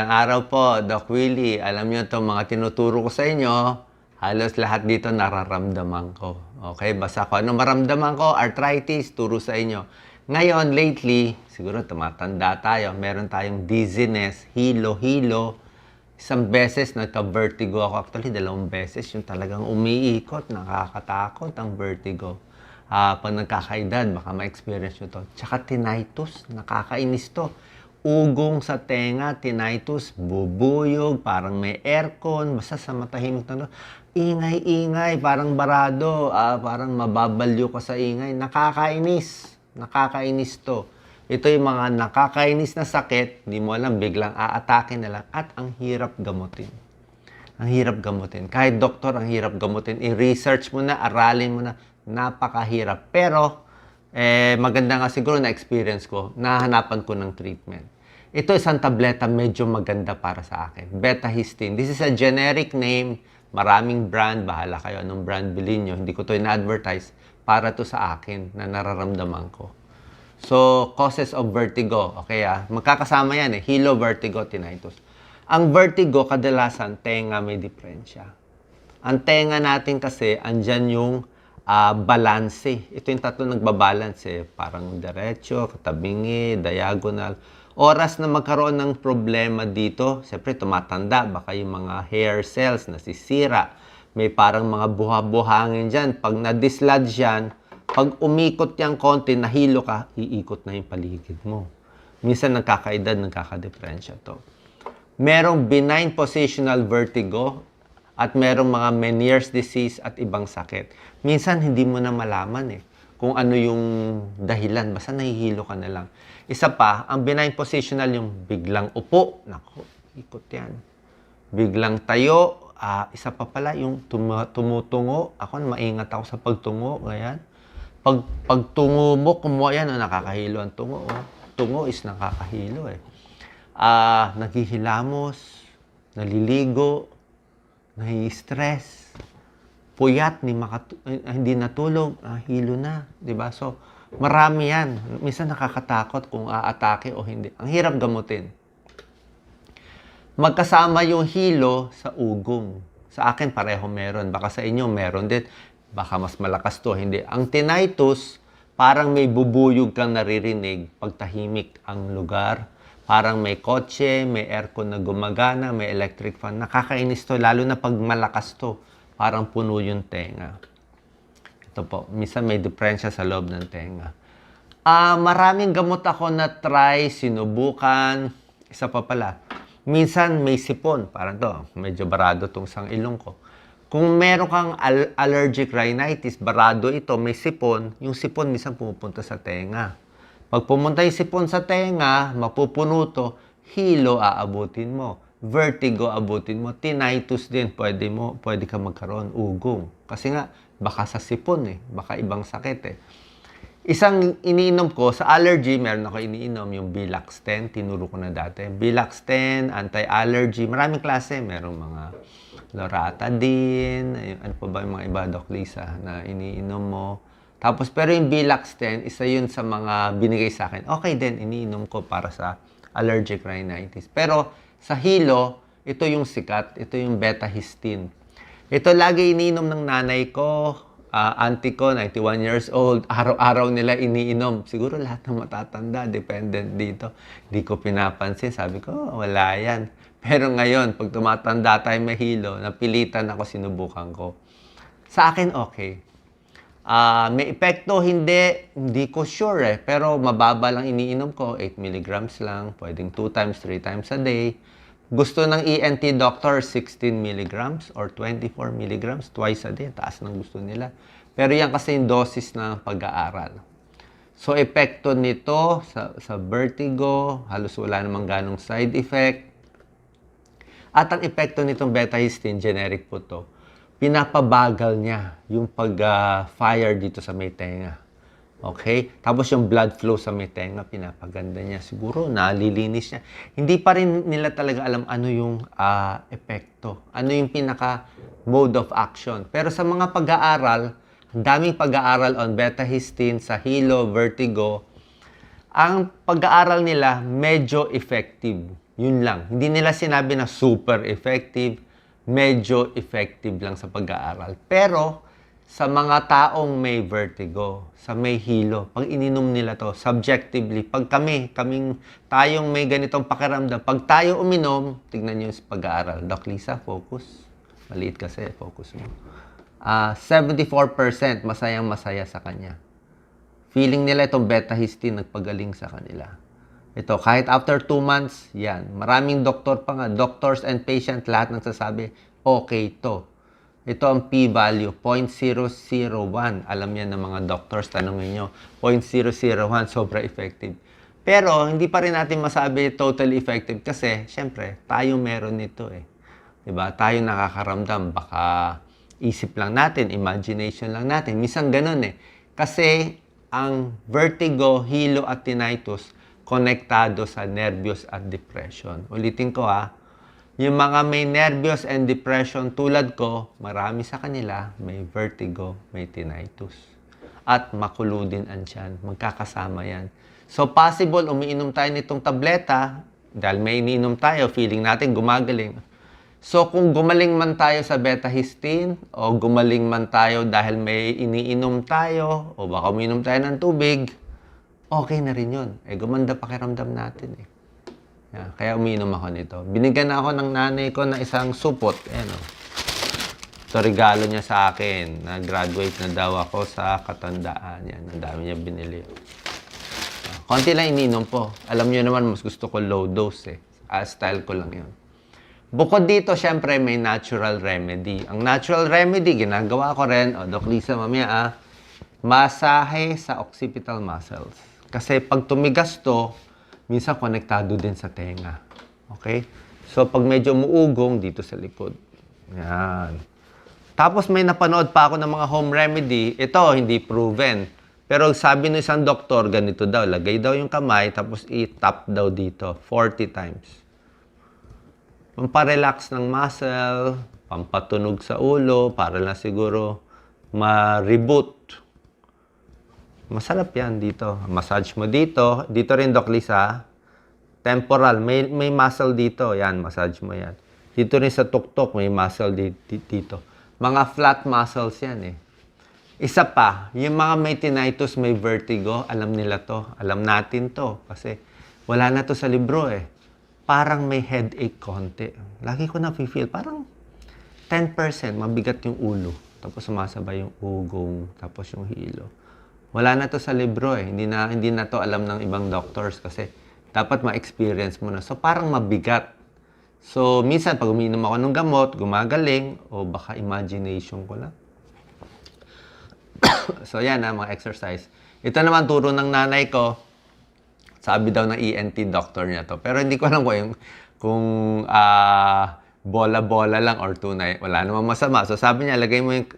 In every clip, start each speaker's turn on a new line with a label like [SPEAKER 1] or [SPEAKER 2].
[SPEAKER 1] Ang araw po, Doc Willie, alam niyo itong mga tinuturo ko sa inyo, halos lahat dito nararamdaman ko. Okay, basta ko ano maramdaman ko, arthritis, turo sa inyo. Ngayon, lately, siguro tumatanda tayo, meron tayong dizziness, hilo-hilo. Isang beses nagka-vertigo ako. Actually, dalawang beses yung talagang umiikot, nakakatakot ang vertigo. Ah, pag nagkakaedad, baka ma-experience nyo to. Tsaka tinnitus, nakakainis to ugong sa tenga, tinnitus, bubuyog, parang may aircon, basta sa matahimik na ingay-ingay, parang barado, ah, parang mababalyo ka sa ingay. Nakakainis. Nakakainis to. Ito yung mga nakakainis na sakit, hindi mo alam, biglang aatake na lang at ang hirap gamutin. Ang hirap gamutin. Kahit doktor, ang hirap gamutin. I-research mo na, aralin mo na, napakahirap. Pero, eh, maganda nga siguro na experience ko, nahanapan ko ng treatment. Ito isang tableta medyo maganda para sa akin. Betahistine. This is a generic name. Maraming brand. Bahala kayo anong brand bilhin nyo. Hindi ko to in-advertise para to sa akin na nararamdaman ko. So, causes of vertigo. Okay ah. Magkakasama yan eh. Hilo, vertigo, tinnitus. Ang vertigo, kadalasan, tenga may diferensya. Ang tenga natin kasi, andyan yung ah, balanse. Ito yung tatlo nagbabalance eh. Parang diretso, katabingi, diagonal. Oras na magkaroon ng problema dito, siyempre tumatanda, baka yung mga hair cells nasisira. May parang mga buha-buhangin dyan. Pag na-dislodge yan, pag umikot yung konti, nahilo ka, iikot na yung paligid mo. Minsan nagkakaedad, nagkakadeferensya to. Merong benign positional vertigo at merong mga Meniere's disease at ibang sakit. Minsan hindi mo na malaman eh kung ano yung dahilan. Basta nahihilo ka na lang. Isa pa, ang benign positional yung biglang upo. Nako, ikot yan. Biglang tayo. Ah, isa pa pala yung tum- tumutungo. Ako, maingat ako sa pagtungo. Ganyan. Pag, pagtungo mo, kumuha yan, oh, nakakahilo ang tungo. Oh. Tungo is nakakahilo eh. Ah, naghihilamos, naliligo, nai-stress, puyat, ni eh, hindi natulog, ah, hilo na, 'di ba? So, marami 'yan. Minsan nakakatakot kung aatake o hindi. Ang hirap gamutin. Magkasama yung hilo sa ugong. Sa akin pareho meron, baka sa inyo meron din. Baka mas malakas to, hindi. Ang tinnitus, parang may bubuyog kang naririnig pag tahimik ang lugar. Parang may kotse, may aircon na gumagana, may electric fan. Nakakainis to, lalo na pag malakas to. Parang puno yung tenga. Ito po, minsan may diferensya sa loob ng tenga. Ah, maraming gamot ako na try, sinubukan. Isa pa pala. Minsan may sipon, parang to, medyo barado tong sang ilong ko. Kung meron kang al- allergic rhinitis, barado ito, may sipon, yung sipon minsan pumupunta sa tenga. Pag pumunta yung sipon sa tenga, mapupuno to, hilo aabutin mo. Vertigo abutin mo. Tinnitus din, pwede, mo, pwede ka magkaroon, ugong. Kasi nga, baka sa sipon eh, baka ibang sakit eh. Isang iniinom ko, sa allergy, meron ako iniinom, yung Bilax 10, tinuro ko na dati. Bilax 10, anti-allergy, maraming klase. Merong mga Loratadine, ano pa ba yung mga iba, Doc Lisa, na iniinom mo. Tapos, pero yung Bilax 10, isa yun sa mga binigay sa akin. Okay din, iniinom ko para sa allergic rhinitis. Pero sa hilo, ito yung sikat, ito yung beta-histine. Ito lagi iniinom ng nanay ko, ah, auntie ko, 91 years old, araw-araw nila iniinom. Siguro lahat ng matatanda, dependent dito. Hindi ko pinapansin. Sabi ko, "Oh, wala yan. Pero ngayon, pag tumatanda tayo mahilo, napilitan ako, sinubukan ko. Sa akin, okay. Ah, may epekto, hindi, hindi ko sure eh. Pero mababa lang iniinom ko, 8 milligrams lang, pwedeng 2 times, 3 times a day. Gusto ng ENT doctor, 16 milligrams or 24 milligrams twice a day. Taas ng gusto nila. Pero yan kasi yung dosis ng pag-aaral. So, epekto nito sa, sa vertigo, halos wala namang ganong side effect. At ang epekto nitong beta-histine, generic po to, pinapabagal niya yung pag-fire dito sa may tenga. Okay? Tapos yung blood flow sa may tenga, pinapaganda niya. Siguro, nalilinis niya. Hindi pa rin nila talaga alam ano yung ah, epekto. Ano yung pinaka mode of action. Pero sa mga pag-aaral, daming pag-aaral on beta-histine, sa hilo, vertigo, ang pag-aaral nila medyo effective. Yun lang. Hindi nila sinabi na super effective, medyo effective lang sa pag-aaral. Pero sa mga taong may vertigo, sa may hilo, pag ininom nila to, subjectively, pag kami, kaming tayong may ganitong pakiramdam, pag tayo uminom, tignan nyo yung pag-aaral. Doc Lisa, focus. Maliit kasi, focus mo. Ah, 74% masayang masaya sa kanya. Feeling nila itong beta histine nagpagaling sa kanila. Ito, kahit after 2 months, yan. Maraming doktor pa nga, doctors and patient, lahat nagsasabi, okay to. Ito ang p-value, 0.001. Alam yan ng mga doctors, tanongin nyo. 0.001, sobra effective. Pero, hindi pa rin natin masabi totally effective kasi, syempre, tayo meron nito eh. ba? Tayo nakakaramdam. Baka isip lang natin, imagination lang natin. Minsan ganun eh. Kasi, ang vertigo, hilo at tinnitus, konektado sa nervyos at depression. Ulitin ko ah, yung mga may nervyos and depression tulad ko, marami sa kanila may vertigo, may tinnitus. At makulo din ang tiyan. Magkakasama yan. So possible, umiinom tayo nitong tableta, dahil may iniinom tayo, feeling natin gumagaling. So kung gumaling man tayo sa beta histine, o gumaling man tayo dahil may iniinom tayo, o baka umiinom tayo ng tubig, okay na rin yun. Eh, gumanda pakiramdam natin eh. Yeah, kaya umiinom ako nito. Binigyan na ako ng nanay ko ng isang supot. Ayan o. Ito regalo niya sa akin. Nag-graduate na daw ako sa katandaan. Yan, ang dami niya binili. Ah, Konti lang ininom po. Alam niyo naman, mas gusto ko low dose eh. Ah, style ko lang yun. Bukod dito, syempre, may natural remedy. Ang natural remedy, ginagawa ko rin, o, Doc Lisa, mamaya ah, masahe sa occipital muscles. Kasi pag tumigas to, minsan konektado din sa tenga. Okay? So, pag medyo muugong, dito sa likod. Yan. Tapos may napanood pa ako ng mga home remedy. Ito, hindi proven. Pero sabi ng isang doktor, ganito daw. Lagay daw yung kamay, tapos i-tap daw dito 40 times. Pamparelax ng muscle, pampatunog sa ulo, para lang siguro ma-reboot. Masarap yan dito. Massage mo dito. Dito rin, Doc Lisa. Temporal. May, may muscle dito. Yan, massage mo yan. Dito rin sa tuktok, may muscle di- di- dito. Mga flat muscles yan eh. Isa pa, yung mga may tinnitus, may vertigo, alam nila to. Alam natin to. Kasi wala na to sa libro eh. Parang may headache konti. Lagi ko na-feel, parang 10% mabigat yung ulo. Tapos sumasabay yung ugong, tapos yung hilo. Wala na to sa libro eh. Hindi na, hindi na to alam ng ibang doctors kasi dapat ma-experience mo na. So parang mabigat. So minsan pag uminom ako ng gamot, gumagaling o baka imagination ko lang. so yan na mga exercise. Ito naman turo ng nanay ko. Sabi daw ng ENT doctor niya to. Pero hindi ko alam kung, yung, kung ah, bola-bola lang or tunay. Wala namang masama. So sabi niya, lagay mo yung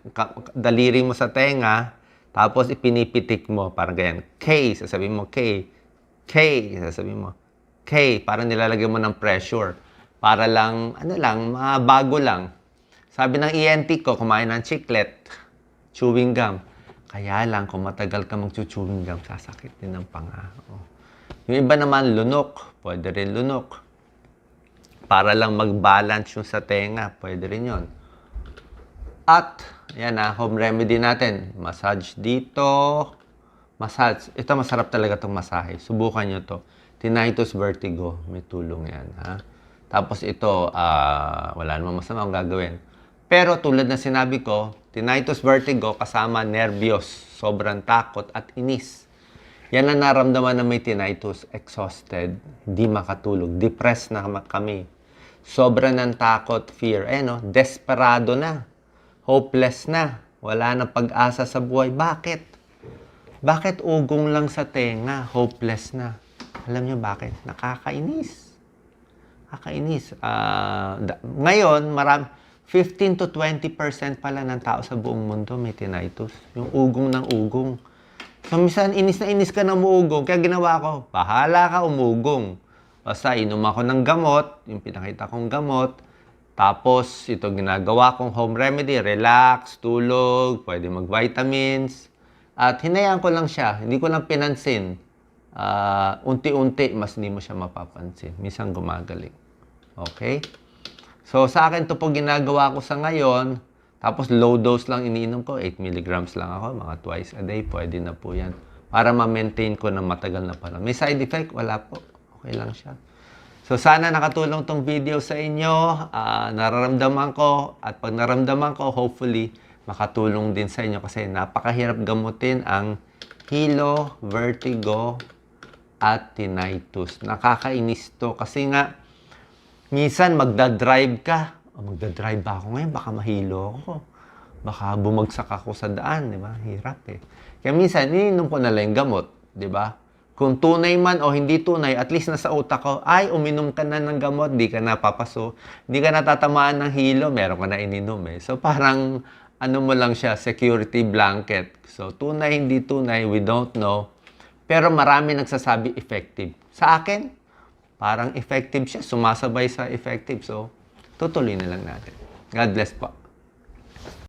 [SPEAKER 1] daliri mo sa tenga, tapos ipinipitik mo, parang ganyan. K, sasabihin mo K. K, sasabihin mo. K, parang nilalagay mo ng pressure. Para lang, ano lang, mabago lang. Sabi ng ENT ko, kumain ng chiclet, chewing gum. Kaya lang, kung matagal ka mag-chewing gum, sasakit din ang panga. Oh. Yung iba naman, lunok. Pwede rin lunok. Para lang mag-balance yung sa tenga. Pwede rin yon. At, yan na, home remedy natin. Massage dito. Massage. Ito, masarap talaga itong masahe. Subukan nyo to. Tinnitus vertigo. May tulong yan, ha? Tapos ito, ah, wala namang masama ang gagawin. Pero tulad na sinabi ko, tinnitus vertigo kasama nervyos, sobrang takot at inis. Yan ang naramdaman na may tinnitus, exhausted, hindi makatulog, depressed na kami. Sobra ng takot, fear, eh no, desperado na, hopeless na, wala na pag-asa sa buhay. Bakit? Bakit ugong lang sa tenga, hopeless na? Alam niyo bakit? Nakakainis. Nakakainis. Da- ngayon, maram 15 to 20% pala ng tao sa buong mundo may tinnitus. Yung ugong ng ugong. So, minsan, inis na inis ka na umuugong. Kaya ginawa ko, bahala ka umugong. Basta, inom ako ng gamot, yung pinakita kong gamot. Tapos, ito ginagawa kong home remedy, relax, tulog, pwede mag-vitamins. At hinayaan ko lang siya, hindi ko lang pinansin. ah, unti-unti, mas hindi mo siya mapapansin. Minsan gumagaling. Okay? So, sa akin to po ginagawa ko sa ngayon. Tapos, low dose lang iniinom ko. 8 milligrams lang ako. Mga twice a day. Pwede na po yan. Para ma-maintain ko ng matagal na panahon. May side effect? Wala po. Okay lang siya. So, sana nakatulong tong video sa inyo. Ah, nararamdaman ko. At pag naramdaman ko, hopefully, makatulong din sa inyo. Kasi napakahirap gamutin ang hilo, vertigo, at tinnitus. Nakakainis to. Kasi nga, minsan magdadrive ka. O, magdadrive ba ako ngayon? Baka mahilo ako. Baka bumagsak ako sa daan, di ba? Hirap eh. Kaya minsan, ininom ko na lang gamot, di ba? Kung tunay man o hindi tunay, at least nasa utak ko, ay, uminom ka na ng gamot, di ka na papaso, di ka natatamaan ng hilo, meron ka na ininom eh. So parang, ano mo lang siya, security blanket. So tunay, hindi tunay, we don't know. Pero marami nagsasabi effective. Sa akin, parang effective siya. Sumasabay sa effective. So, tutuloy na lang natin. God bless po.